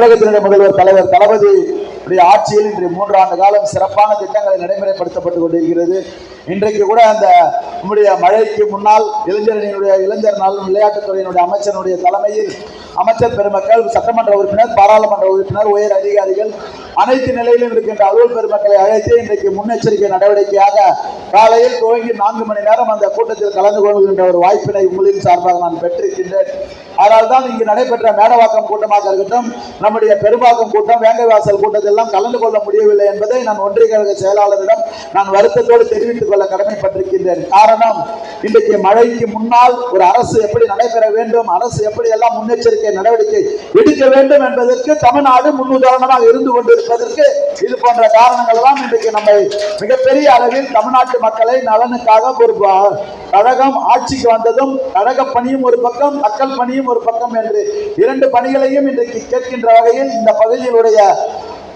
தமிழகத்தினுடைய முதல்வர் தலைவர் தளபதி உடைய ஆட்சியில் இன்று மூன்று ஆண்டு காலம் சிறப்பான திட்டங்களை நடைமுறைப்படுத்தப்பட்டு கொண்டிருக்கிறது. இன்றைக்கு கூட அந்த நம்முடைய மழைக்கு முன்னால் இளைஞரணியினுடைய இளைஞர் நலன் விளையாட்டுத்துறையினுடைய அமைச்சருடைய தலைமையில் அமைச்சர் பெருமக்கள் சட்டமன்ற உறுப்பினர் பாராளுமன்ற உறுப்பினர் உயர் அதிகாரிகள் அனைத்து நிலையிலும் இருக்கின்ற அலுவல் பெருமக்களை அழைத்து இன்றைக்கு முன்னெச்சரிக்கை நடவடிக்கையாக காலையில் துவங்கி நான்கு மணி நேரம் அந்த கூட்டத்தில் கலந்து கொள்கின்ற ஒரு வாய்ப்பினை உங்களின் சார்பாக நான் பெற்றிருக்கின்றேன். அதனால்தான் இங்கு நடைபெற்ற மேடவாக்கம் கூட்டமாக இருக்கட்டும் நம்முடைய பெரும்பாக்கம் கூட்டம் வேங்கைவாசல் கூட்டத்தெல்லாம் கலந்து கொள்ள முடியவில்லை என்பதை நான் ஒன்றிய கழக செயலாளரிடம் நான் வருத்தத்தோடு தெரிவித்துக் கொள்ள கடமைப்பட்டிருக்கின்றேன். காரணம் இன்றைக்கு மழைக்கு முன்னால் ஒரு அரசு எப்படி நடைபெற வேண்டும் அரசு எப்படி எல்லாம் முன்னெச்சரிக்கை நடவடிக்கை எடுக்க வேண்டும் என்பதற்கு தமிழ்நாடு முன்னுதாரணமாக இருந்து கொண்டு கொண்டிருப்பதற்கு இது போன்ற காரணங்கள் தான் இன்றைக்கு நம்மை மிகப்பெரிய அளவில் தமிழ்நாட்டு மக்களை நலனுக்காக ஒரு கழகம் ஆட்சிக்கு வந்ததும் கழக பணியும் ஒரு பக்கம் மக்கள் பணியும் ஒரு பக்கம் என்று இரண்டு பணிகளையும் இன்றைக்கு கேட்கின்ற வகையில் இந்த பகுதியிலுடைய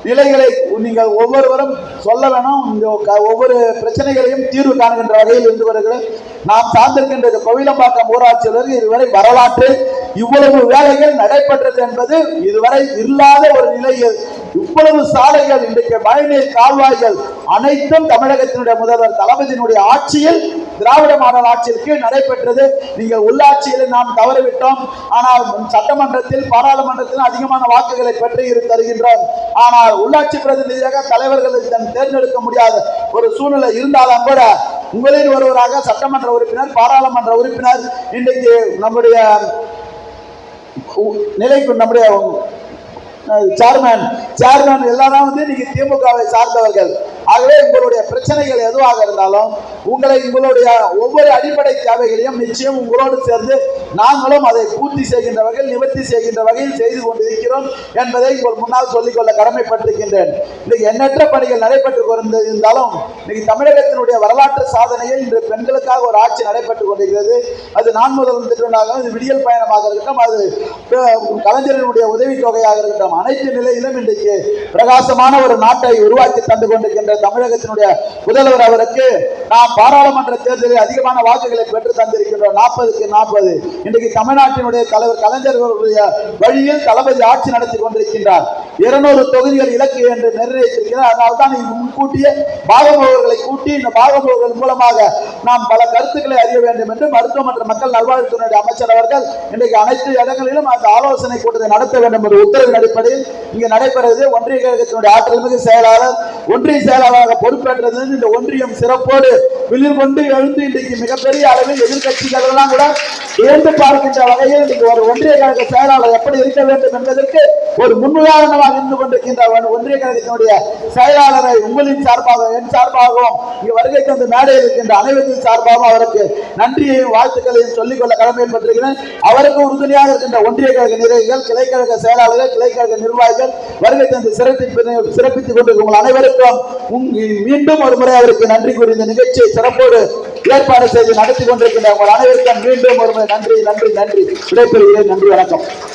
நிலைகளை நீங்கள் ஒவ்வொருவரும் சொல்ல வேணும். இந்த ஒவ்வொரு பிரச்சனைகளையும் தீர்வு காணுகின்ற வகையில் இருந்து வருகிறது நாம் சார்ந்திருக்கின்ற இந்த கோவிலம்பாக்கம் ஊராட்சியிலிருந்து இதுவரை வரலாற்றில் இவ்வளவு வேலைகள் நடைபெற்றது என்பது இதுவரை இல்லாத ஒரு நிலையில் இவ்வளவு சாலைகள் இன்றைக்கு மழைநீர் கால்வாய்கள் அனைத்தும் தமிழகத்தினுடைய முதல்வர் தளபதியினுடைய ஆட்சியில் திராவிட மாடல் ஆட்சிக்கு நடைபெற்றது. நீங்கள் உள்ளாட்சியில் நாம் தவறிவிட்டோம். ஆனால் சட்டமன்றத்தில் பாராளுமன்றத்தில் அதிகமான வாக்குகளை பெற்று இரு தருகின்றோம். ஆனால் உள்ளாட்சி பிரதிநிதியாக தலைவர்கள் தேர்ந்தெடுக்க முடியாத ஒரு சூழ்நிலை இருந்தாலும் கூட உங்களில் ஒருவராக சட்டமன்ற உறுப்பினர் பாராளுமன்ற உறுப்பினர் இன்றைக்கு நம்முடைய உ- நிலைக்கு நம்முடைய சேர்மேன் சேர்மேன் எல்லாரும் வந்து இன்னைக்கு திமுகவை சார்ந்தவர்கள். ஆகவே உங்களுடைய பிரச்சனைகள் எதுவாக இருந்தாலும் உங்களை உங்களுடைய ஒவ்வொரு அடிப்படை தேவைகளையும் நிச்சயம் உங்களோடு சேர்ந்து நாங்களும் அதை பூர்த்தி செய்கின்ற வகையில் நிவர்த்தி செய்கின்ற வகையில் செய்து கொண்டிருக்கிறோம் என்பதை உங்கள் முன்னால் சொல்லிக்கொள்ள கடமைப்பட்டிருக்கின்றேன். இன்னைக்கு எண்ணற்ற பணிகள் நடைபெற்று கொண்டு இருந்தாலும் இன்னைக்கு தமிழகத்தினுடைய வரலாற்று சாதனையில் இன்று பெண்களுக்காக ஒரு ஆட்சி நடைபெற்றுக் கொண்டிருக்கிறது. அது நான் முதல் திட்டமாக அது விடியல் பயணமாக இருக்கட்டும் அது கலைஞரனுடைய கலைஞரினுடைய உதவித்தொகையாக இருக்கட்டும் அனைத்து நிலையிலும் இன்றைக்கு பிரகாசமான ஒரு நாட்டை உருவாக்கி தந்து கொண்டிருக்கின்ற தமிழகத்தினுடைய முதல்வர் அவருக்கு நாம் பாராளுமன்ற தேர்தலில் அதிகமான வாக்குகளை பெற்று தந்திருக்கின்றோம். நாற்பதுக்கு நாற்பது. இன்றைக்கு தமிழ்நாட்டினுடைய தலைவர் கலைஞர்களுடைய வழியில் தளபதி ஆட்சி நடத்தி கொண்டிருக்கின்றார். இருநூறு தொகுதிகள் இலக்கு என்று நிர்ணயித்திருக்கிறார். அதனால்தான் தான் முன்கூட்டியே பாகமுகர்களை கூட்டி இந்த பாகமுகர்கள் மூலமாக நாம் பல கருத்துக்களை அறிய வேண்டும் என்று மருத்துவ மற்றும் மக்கள் நல்வாழ்வுத்துறையுடைய அமைச்சர் அவர்கள் இன்றைக்கு அனைத்து இடங்களிலும் அந்த ஆலோசனை கூட்டத்தை நடத்த வேண்டும் என்ற உத்தரவின் அடிப்படையில் இங்கு நடைபெறுவது ஒன்றிய கழகத்தினுடைய ஆற்றல் மிகு செயலாளர் ஒன்றிய செயலாளர் செயலாளராக பொறுப்பேற்றது இந்த ஒன்றியம் சிறப்போடு விழிர் கொண்டு எழுந்து இன்றைக்கு மிகப்பெரிய அளவில் எதிர்கட்சிகளெல்லாம் கூட வியந்து பார்க்கின்ற வகையில் இன்றைக்கு ஒரு ஒன்றிய கழக செயலாளர் எப்படி இருக்க வேண்டும் என்பதற்கு ஒரு முன்னுதாரணமாக இருந்து கொண்டிருக்கின்ற ஒன்றிய கழகத்தினுடைய செயலாளரை உங்களின் சார்பாக என் சார்பாகவும் இங்கு வருகை தந்து மேடையில் இருக்கின்ற அனைவரின் சார்பாகவும் அவருக்கு நன்றியையும் வாழ்த்துக்களையும் சொல்லிக்கொள்ள கடமைப்பட்டிருக்கிறேன் அவருக்கு உறுதுணையாக இருக்கின்ற ஒன்றிய கழக நிர்வாகிகள் கிளைக்கழக செயலாளர்கள் கிளைக்கழக நிர்வாகிகள் வருகை தந்து சிறப்பித்து சிறப்பித்துக் கொண்டிருக்கும் அனைவருக்கும் மீண்டும் ஒரு முறை அவருக்கு நன்றி கூறி இந்த நிகழ்ச்சியை சிறப்போடு ஏற்பாடு செய்து நடத்தி கொண்டிருக்கின்ற உங்கள் அனைவருக்கும் மீண்டும் ஒரு முறை நன்றி நன்றி நன்றி. விடைபெறுகிறேன். நன்றி வணக்கம்.